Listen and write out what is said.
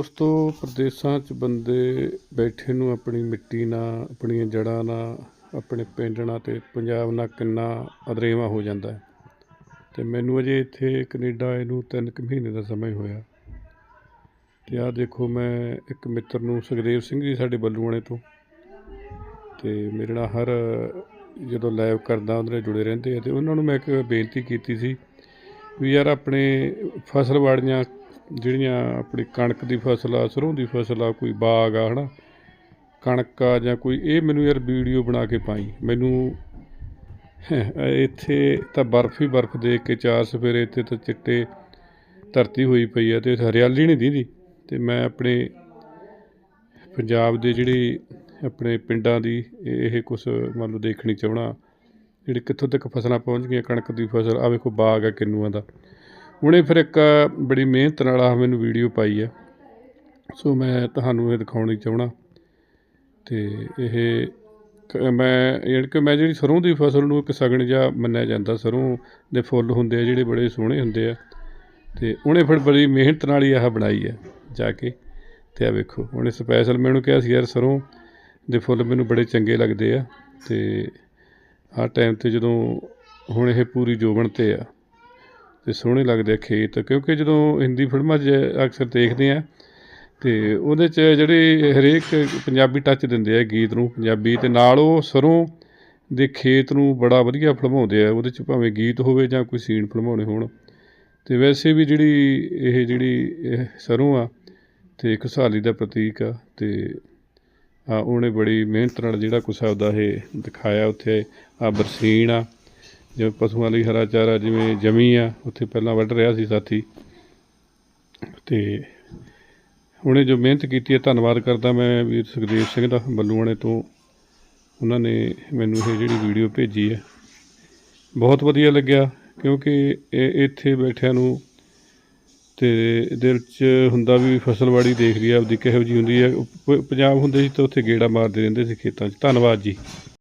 ਦੋਸਤੋ ਪ੍ਰਦੇਸਾਂ 'ਚ ਬੰਦੇ ਬੈਠੇ ਨੂੰ ਆਪਣੀ ਮਿੱਟੀ ਨਾਲ, ਆਪਣੀਆਂ ਜੜ੍ਹਾਂ ਨਾਲ, ਆਪਣੇ ਪਿੰਡ ਨਾਲ ਅਤੇ ਪੰਜਾਬ ਨਾਲ ਕਿੰਨਾ ਅਦਰੇਵਾਂ ਹੋ ਜਾਂਦਾ ਹੈ। ਅਤੇ ਮੈਨੂੰ ਅਜੇ ਇੱਥੇ ਕੈਨੇਡਾ ਆਏ ਨੂੰ ਤਿੰਨ ਕੁ ਮਹੀਨੇ ਦਾ ਸਮਾਂ ਹੋਇਆ। ਅਤੇ ਆਹ ਦੇਖੋ ਮੈਂ ਇੱਕ ਮਿੱਤਰ ਨੂੰ ਸੁਖਦੇਵ ਸਿੰਘ ਜੀ ਸਾਡੇ ਬੱਲੂਆਣੇ ਤੋਂ। ਅਤੇ ਮੇਰੇ ਨਾਲ ਹਰ ਜਦੋਂ ਲਾਈਵ ਕਰਦਾ, ਉਹਦੇ ਨਾਲ ਜੁੜੇ ਰਹਿੰਦੇ ਆ ਅਤੇ ਉਹਨਾਂ ਨੂੰ ਮੈਂ ਇੱਕ ਬੇਨਤੀ ਕੀਤੀ ਸੀ ਵੀ ਯਾਰ ਆਪਣੇ ਫਸਲ ਵਾੜੀਆਂ ਜਿਹੜੀਆਂ ਆਪਣੀ ਕਣਕ ਦੀ ਫਸਲ ਆ ਸਰੋਂ ਦੀ ਫਸਲ ਆ, ਕੋਈ ਬਾਗ ਆ ਹੈ ਨਾ ਕਣਕ ਆ ਜਾਂ ਕੋਈ, ਇਹ ਮੈਨੂੰ ਯਾਰ ਵੀਡੀਓ ਬਣਾ ਕੇ ਪਾਈ। ਮੈਨੂੰ ਇੱਥੇ ਤਾਂ ਬਰਫ਼ ਹੀ ਬਰਫ਼ ਦੇਖ ਕੇ ਚਾਰ ਸਵੇਰੇ ਇੱਥੇ ਤਾਂ ਚਿੱਟੇ ਧਰਤੀ ਹੋਈ ਪਈ ਹੈ ਅਤੇ ਹਰਿਆਲੀ ਨਹੀਂ ਦਿੰਦੀ ਅਤੇ ਮੈਂ ਆਪਣੇ ਪੰਜਾਬ ਦੇ ਜਿਹੜੇ ਆਪਣੇ ਪਿੰਡਾਂ ਦੀ ਇਹ ਕੁਛ ਮੰਨ ਲਓ ਦੇਖਣੀ ਚਾਹਣਾ ਜਿਹੜੇ ਕਿੱਥੋਂ ਤੱਕ ਫਸਲਾਂ ਪਹੁੰਚ ਗਈਆਂ ਕਣਕ ਦੀ ਫਸਲ ਆ ਵੇਖੋ ਬਾਗ ਆ ਕਿੰਨੂਆਂ ਦਾ। ਉਹਨੇ ਫਿਰ ਇੱਕ ਬੜੀ ਮਿਹਨਤ ਨਾਲ ਆਹ ਮੈਨੂੰ ਵੀਡੀਓ ਪਾਈ ਹੈ। ਸੋ ਮੈਂ ਤੁਹਾਨੂੰ ਇਹ ਦਿਖਾਉਣੀ ਚਾਹਣਾ ਅਤੇ ਇਹ ਮੈਂ ਯਾਨੀ ਕਿ ਮੈਂ ਜਿਹੜੀ ਸਰੋਂ ਦੀ ਫਸਲ ਨੂੰ ਇੱਕ ਸਗਣ ਜਿਹਾ ਮੰਨਿਆ ਜਾਂਦਾ, ਸਰੋਂ ਦੇ ਫੁੱਲ ਹੁੰਦੇ ਆ, ਜਿਹੜੇ ਬੜੇ ਸੋਹਣੇ ਹੁੰਦੇ ਆ। ਅਤੇ ਉਹਨੇ ਫਿਰ ਬੜੀ ਮਿਹਨਤ ਨਾਲ ਹੀ ਆਹ ਬਣਾਈ ਹੈ ਜਾ ਕੇ। ਅਤੇ ਆ ਵੇਖੋ, ਉਹਨੇ ਸਪੈਸ਼ਲ ਮੈਨੂੰ ਕਿਹਾ ਸੀ, ਯਾਰ ਸਰੋਂ ਦੇ ਫੁੱਲ ਮੈਨੂੰ ਬੜੇ ਚੰਗੇ ਲੱਗਦੇ ਆ। ਅਤੇ ਆਹ ਟਾਈਮ 'ਤੇ ਜਦੋਂ ਹੁਣ ਇਹ ਪੂਰੀ ਜੋਬਨ 'ਤੇ ਆ ਅਤੇ ਸੋਹਣੇ ਲੱਗਦੇ ਆ ਖੇਤ, ਕਿਉਂਕਿ ਜਦੋਂ ਹਿੰਦੀ ਫਿਲਮਾਂ 'ਚ ਅਕਸਰ ਦੇਖਦੇ ਆ ਅਤੇ ਉਹਦੇ 'ਚ ਜਿਹੜੇ ਹਰੇਕ ਪੰਜਾਬੀ ਟੱਚ ਦਿੰਦੇ ਆ ਗੀਤ ਨੂੰ, ਪੰਜਾਬੀ ਅਤੇ ਨਾਲ ਉਹ ਸਰੋਂ ਦੇ ਖੇਤ ਨੂੰ ਬੜਾ ਵਧੀਆ ਫਿਲਮਾਉਂਦੇ ਆ, ਉਹਦੇ 'ਚ ਭਾਵੇਂ ਗੀਤ ਹੋਵੇ ਜਾਂ ਕੋਈ ਸੀਨ ਫਿਲਮਾਉਣੇ ਹੋਣ। ਅਤੇ ਵੈਸੇ ਵੀ ਜਿਹੜੀ ਇਹ ਜਿਹੜੀ ਇਹ ਸਰੋਂ ਆ ਅਤੇ ਖੁਸ਼ਹਾਲੀ ਦਾ ਪ੍ਰਤੀਕ ਆ ਅਤੇ ਆ ਉਹਨੇ ਬੜੀ ਮਿਹਨਤ ਨਾਲ ਜਿਹੜਾ ਕੁਛ ਆਪਦਾ ਇਹ ਦਿਖਾਇਆ ਉੱਥੇ, ਆ ਬਰਸੀਨ ਆ ਜਿਵੇਂ ਪਸ਼ੂਆਂ ਲਈ ਹਰਾ ਚਾਰਾ ਜਿਵੇਂ ਜਮੀ ਆ, ਉੱਥੇ ਪਹਿਲਾਂ ਵੱਢ ਰਿਹਾ ਸੀ ਸਾਥੀ। ਅਤੇ ਉਹਨੇ ਜੋ ਮਿਹਨਤ ਕੀਤੀ ਹੈ, ਧੰਨਵਾਦ ਕਰਦਾ ਮੈਂ ਵੀਰ ਸੁਖਦੇਵ ਸਿੰਘ ਦਾ, ਬੱਲੂਆਣੇ ਤੋਂ। ਉਹਨਾਂ ਨੇ ਮੈਨੂੰ ਇਹ ਜਿਹੜੀ ਵੀਡੀਓ ਭੇਜੀ ਹੈ, ਬਹੁਤ ਵਧੀਆ ਲੱਗਿਆ, ਕਿਉਂਕਿ ਇਹ ਇੱਥੇ ਬੈਠਿਆਂ ਨੂੰ ਤੇ ਦਿਲ 'ਚ ਹੁੰਦਾ ਵੀ ਫਸਲਵਾੜੀ ਦੇਖ ਲਈ ਆਪਦੀ ਕਿਹੋ ਜਿਹੀ ਹੁੰਦੀ ਹੈ। ਪੰਜਾਬ ਹੁੰਦੇ ਸੀ ਤਾਂ ਉੱਥੇ ਗੇੜਾ ਮਾਰਦੇ ਰਹਿੰਦੇ ਸੀ ਖੇਤਾਂ 'ਚ। ਧੰਨਵਾਦ ਜੀ।